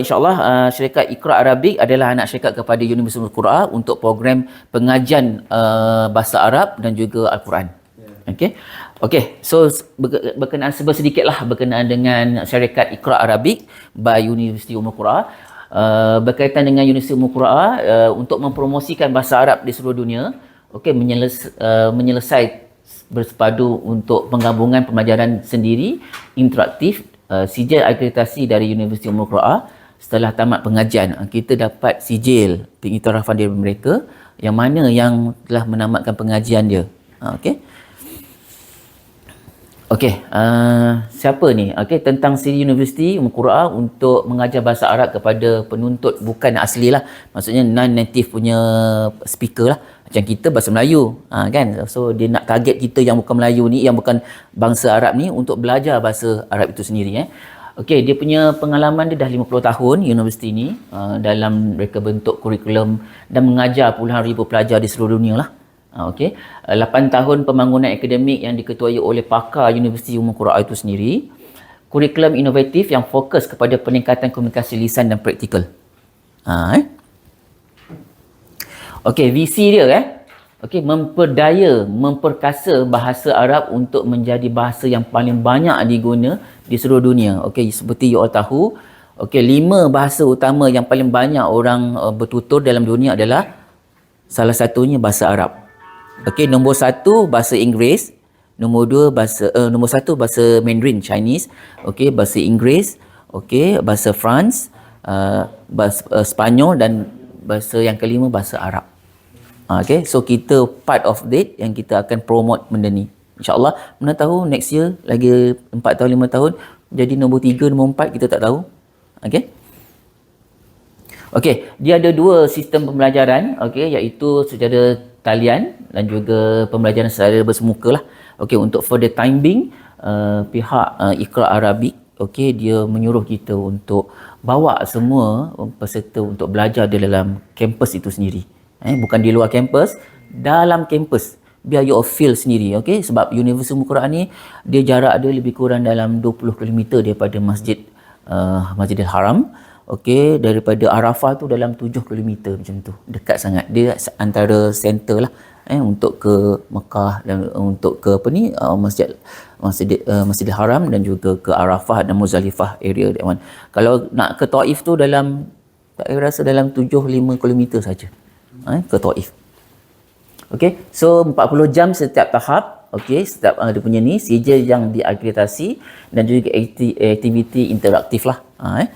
InsyaAllah uh, syarikat Iqra Arabik adalah anak syarikat kepada Universiti Al-Quran untuk program pengajian uh, bahasa Arab dan juga Al-Quran. Okey. Okey, so ber- berkenaan sedikit lah berkenaan dengan syarikat Iqra Arabik by Universiti Ummul Qura. Uh, berkaitan dengan Universiti Ummul Qura uh, untuk mempromosikan bahasa Arab di seluruh dunia. Okey, menyeles, uh, menyelesai bersepadu untuk penggabungan pembelajaran sendiri interaktif uh, sijil akreditasi dari Universiti Ummul Qura setelah tamat pengajian uh, kita dapat sijil pengiktirafan dari mereka yang mana yang telah menamatkan pengajian dia. Uh, Okey. Okey, uh, siapa ni? Okey, tentang Siri University Ummul Qura untuk mengajar bahasa Arab kepada penuntut bukan asli lah. Maksudnya non-native punya speaker lah. Macam kita bahasa Melayu, ha, kan? So dia nak target kita yang bukan Melayu ni, yang bukan bangsa Arab ni untuk belajar bahasa Arab itu sendiri. Eh. Okey, dia punya pengalaman dia dah 50 tahun universiti ni uh, dalam mereka bentuk kurikulum dan mengajar puluhan ribu pelajar di seluruh dunia lah. Uh, Okey, uh, 8 tahun pembangunan akademik yang diketuai oleh pakar Universiti Ummul Qura itu sendiri. Kurikulum inovatif yang fokus kepada peningkatan komunikasi lisan dan praktikal. Ha, eh? Okey, visi dia eh. Okey, memperdaya, memperkasa bahasa Arab untuk menjadi bahasa yang paling banyak diguna di seluruh dunia. Okey, seperti you all tahu, okey, lima bahasa utama yang paling banyak orang uh, bertutur dalam dunia adalah salah satunya bahasa Arab. Okey, nombor satu bahasa Inggeris, nombor dua bahasa uh, nombor satu bahasa Mandarin Chinese, okey, bahasa Inggeris, okey, bahasa France, uh, bahasa uh, Spanyol dan bahasa yang kelima bahasa Arab. Ha, Okay, so kita part of that yang kita akan promote benda ni. InsyaAllah, mana tahu next year, lagi 4 tahun, 5 tahun, jadi nombor 3, nombor 4, kita tak tahu. Okay. Okay, dia ada dua sistem pembelajaran, okay, iaitu secara talian dan juga pembelajaran secara bersemuka lah. Okay, untuk for the time being, uh, pihak uh, Iqra Arabik, okay, dia menyuruh kita untuk bawa semua peserta untuk belajar di dalam kampus itu sendiri eh, bukan di luar kampus dalam kampus biar you feel sendiri okay? sebab Universiti Ummul Quran ni dia jarak dia lebih kurang dalam 20 km daripada masjid uh, Masjidil Haram okey daripada Arafah tu dalam 7 km macam tu dekat sangat dia antara center lah eh untuk ke Mekah dan untuk ke apa ni uh, masjid Masjid uh, Masjidil Haram dan juga ke Arafah dan Muzdalifah area one. Kalau nak ke Taif tu dalam saya rasa dalam 7 5 km saja eh, ke Taif. Okey, so 40 jam setiap tahap. Okey, setiap uh, dia punya ni sijil yang diakreditasi dan juga akti- aktiviti interaktif lah. Ha, eh.